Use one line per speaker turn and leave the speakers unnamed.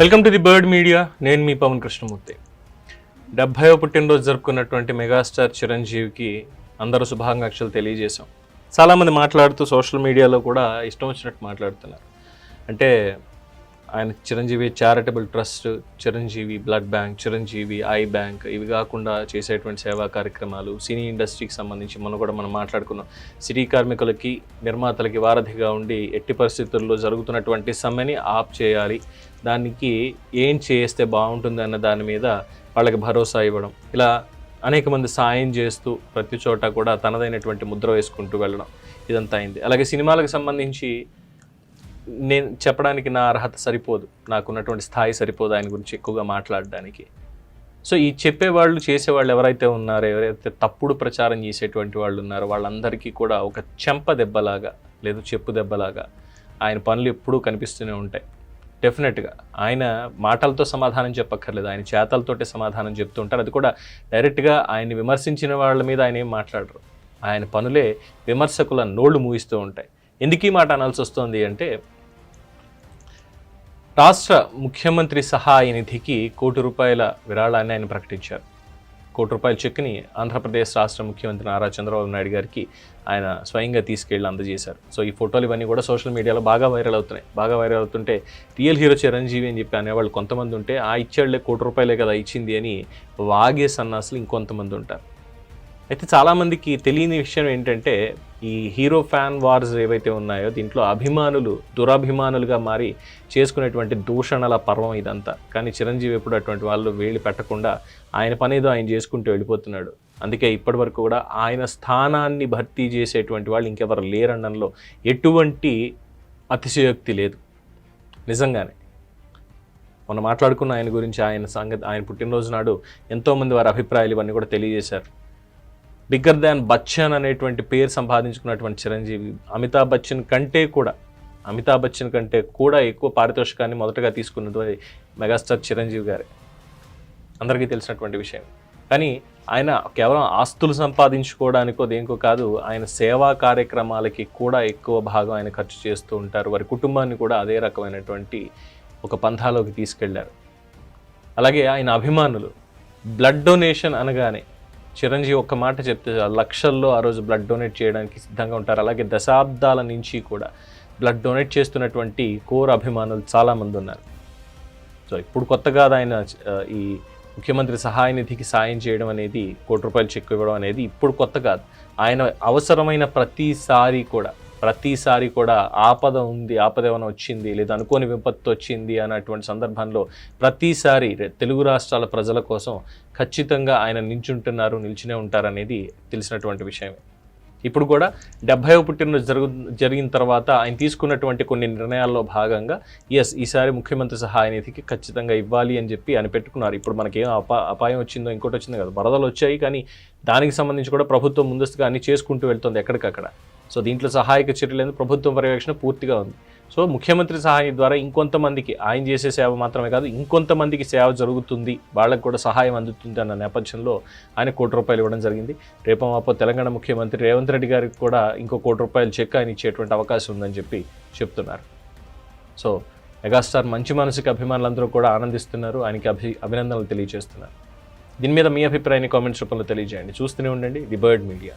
Welcome to the bird media. నేను మీ పవన్ కృష్ణమూర్తి. డెబ్భైవ పుట్టినరోజు జరుపుకున్నటువంటి మెగాస్టార్ చిరంజీవికి అందరూ శుభాకాంక్షలు తెలియజేశాం. చాలామంది మాట్లాడుతూ సోషల్ మీడియాలో కూడా ఇష్టం వచ్చినట్టు మాట్లాడుతున్నారు. అంటే ఆయన Chiranjeevi charitable trust Chiranjeevi blood bank Chiranjeevi eye bank ఇవి కాకుండా చేసేటువంటి సేవా కార్యక్రమాలు సినీ ఇండస్ట్రీకి సంబంధించి మనం కూడా మనం మాట్లాడుకున్నాం. సిటీ కార్మికులకి నిర్మాతలకి వారధిగా ఉండి ఎట్టి పరిస్థితుల్లో జరుగుతున్నటువంటి సమ్మెని ఆప్ చేయాలి. దానికి ఏం చేస్తే బాగుంటుంది అన్న దాని మీద వాళ్ళకి భరోసా ఇవ్వడం. ఇలా అనేక మంది సాయం చేస్తూ ప్రతి చోట కూడా తనదైనటువంటి ముద్ర వేసుకుంటూ వెళ్ళడం ఇదంతా అయింది. అలాగే సినిమాలకు సంబంధించి నేను చెప్పడానికి నా అర్హత సరిపోదు. నాకున్నటువంటి స్థాయి సరిపోదు ఆయన గురించి ఎక్కువగా మాట్లాడడానికి. సో ఈ చెప్పేవాళ్ళు చేసేవాళ్ళు ఎవరైతే ఉన్నారో ఎవరైతే తప్పుడు ప్రచారం చేసేటువంటి వాళ్ళు ఉన్నారో వాళ్ళందరికీ కూడా ఒక చెంప దెబ్బలాగా లేదు చెప్పు దెబ్బలాగా ఆయన పనులు ఎప్పుడూ కనిపిస్తూనే ఉంటాయి. డెఫినెట్గా ఆయన మాటలతో సమాధానం చెప్పక్కర్లేదు. ఆయన చేతలతోటే సమాధానం చెప్తూ ఉంటారు. అది కూడా డైరెక్ట్గా ఆయన్ని విమర్శించిన వాళ్ళ మీద ఆయన ఏం మాట్లాడరు. ఆయన పనులే విమర్శకుల నోళ్ళు మూయిస్తూ ఉంటాయి. ఎందుకు ఈ మాట అనాల్సి వస్తుంది అంటే రాష్ట్ర ముఖ్యమంత్రి సహాయ నిధికి కోటి రూపాయల విరాళాన్ని ఆయన ప్రకటించారు. కోటి రూపాయల చెక్ని ఆంధ్రప్రదేశ్ రాష్ట్ర ముఖ్యమంత్రి నారా చంద్రబాబు నాయుడు గారికి ఆయన స్వయంగా తీసుకెళ్ళి అందజేశారు. సో ఈ ఫోటోలు ఇవన్నీ కూడా సోషల్ మీడియాలో బాగా వైరల్ అవుతున్నాయి. బాగా వైరల్ అవుతుంటే రియల్ హీరో చిరంజీవి అని చెప్పి అనేవాళ్ళు కొంతమంది ఉంటే ఆ ఇచ్చాడులే కోటి రూపాయలే కదా ఇచ్చింది అని వాగే సన్నాసులు ఇంకొంతమంది ఉంటారు. అయితే చాలామందికి తెలియని విషయం ఏంటంటే ఈ హీరో ఫ్యాన్ వార్స్ ఏవైతే ఉన్నాయో దీంట్లో అభిమానులు దురభిమానులుగా మారి చేసుకునేటువంటి దూషణల పర్వం ఇదంతా. కానీ చిరంజీవి ఎప్పుడు అటువంటి వాళ్ళు వేళ్ళు పెట్టకుండా ఆయన పనేదో ఆయన చేసుకుంటూ వెళ్ళిపోతున్నాడు. అందుకే ఇప్పటి వరకు కూడా ఆయన స్థానాన్ని భర్తీ చేసేటువంటి వాళ్ళు ఇంకెవరు లేరనడంలో ఎటువంటి అతిశయోక్తి లేదు. నిజంగానే. మొన్న మాట్లాడుకున్న ఆయన గురించి ఆయన సంగతి ఆయన పుట్టినరోజు నాడు ఎంతోమంది వారి అభిప్రాయాలు ఇవన్నీ కూడా తెలియజేశారు. బిగ్గర్ దాన్ బచ్చన్ అనేటువంటి పేరు సంపాదించుకున్నటువంటి చిరంజీవి అమితాబ్ బచ్చన్ కంటే కూడా అమితాబ్ బచ్చన్ కంటే కూడా ఎక్కువ పారితోషికాన్ని మొదటగా తీసుకున్నది మెగాస్టార్ చిరంజీవి గారే. అందరికీ తెలిసినటువంటి విషయం. కానీ ఆయన కేవలం ఆస్తులు సంపాదించుకోవడానికో దేనికో కాదు ఆయన సేవా కార్యక్రమాలకి కూడా ఎక్కువ భాగం ఆయన ఖర్చు చేస్తూ ఉంటారు. వారి కుటుంబాన్ని కూడా అదే రకమైనటువంటి ఒక పంథాలోకి తీసుకెళ్ళారు. అలాగే ఆయన అభిమానులు బ్లడ్ డొనేషన్ అనగానే చిరంజీవి ఒక్క మాట చెప్తే లక్షల్లో ఆ రోజు బ్లడ్ డొనేట్ చేయడానికి సిద్ధంగా ఉంటారు. అలాగే దశాబ్దాల నుంచి కూడా బ్లడ్ డొనేట్ చేస్తున్నటువంటి కోర్ అభిమానులు చాలామంది ఉన్నారు. సో ఇప్పుడు కొత్తగా ఆయన ఈ ముఖ్యమంత్రి సహాయ నిధికి సాయం చేయడం అనేది కోటి రూపాయలు చెక్ ఇవ్వడం అనేది ఇప్పుడు కొత్త కాదు ఆయన అవసరమైన ప్రతిసారి కూడా ప్రతిసారి కూడా ఆపద ఉంది ఆపద ఏమైనా వచ్చింది లేదా అనుకోని విపత్తు వచ్చింది అన్నటువంటి సందర్భంలో ప్రతిసారి తెలుగు రాష్ట్రాల ప్రజల కోసం ఖచ్చితంగా ఆయన నిల్చుంటున్నారు నిలిచినే ఉంటారనేది తెలిసినటువంటి విషయమే. ఇప్పుడు కూడా డెబ్బై పుట్టినరోజు జరుగు జరిగిన తర్వాత ఆయన తీసుకున్నటువంటి కొన్ని నిర్ణయాల్లో భాగంగా ఎస్ ఈసారి ముఖ్యమంత్రి సహాయ నిధికి ఖచ్చితంగా ఇవ్వాలి అని చెప్పి ఆయన పెట్టుకున్నారు. ఇప్పుడు మనకి ఏం అపా అపాయం వచ్చిందో ఇంకోటి వచ్చిందో కదా. వరదలు వచ్చాయి కానీ దానికి సంబంధించి కూడా ప్రభుత్వం ముందస్తుగా అన్ని చేసుకుంటూ వెళ్తుంది ఎక్కడికక్కడ. సో దీంట్లో సహాయక చర్యలు ప్రభుత్వం పర్యవేక్షణ పూర్తిగా ఉంది. సో ముఖ్యమంత్రి సహాయం ద్వారా ఇంకొంతమందికి ఆయన చేసే సేవ మాత్రమే కాదు ఇంకొంతమందికి సేవ జరుగుతుంది వాళ్ళకు కూడా సహాయం అందుతుంది అన్న నేపథ్యంలో ఆయన కోటి రూపాయలు ఇవ్వడం జరిగింది. రేపో మాపో తెలంగాణ ముఖ్యమంత్రి రేవంత్ రెడ్డి గారికి కూడా ఇంకో కోటి రూపాయలు చెక్ ఆయన ఇచ్చేటువంటి అవకాశం ఉందని చెప్పి చెప్తున్నారు. సో మెగాస్టార్ మంచి మనసుకి అభిమానులందరూ కూడా ఆనందిస్తున్నారు. ఆయనకి అభి అభినందనలు తెలియజేస్తున్నారు. దీని మీద మీ అభిప్రాయాన్ని కామెంట్స్ రూపంలో తెలియజేయండి. చూస్తూనే ఉండండి ది బర్డ్ మీడియా.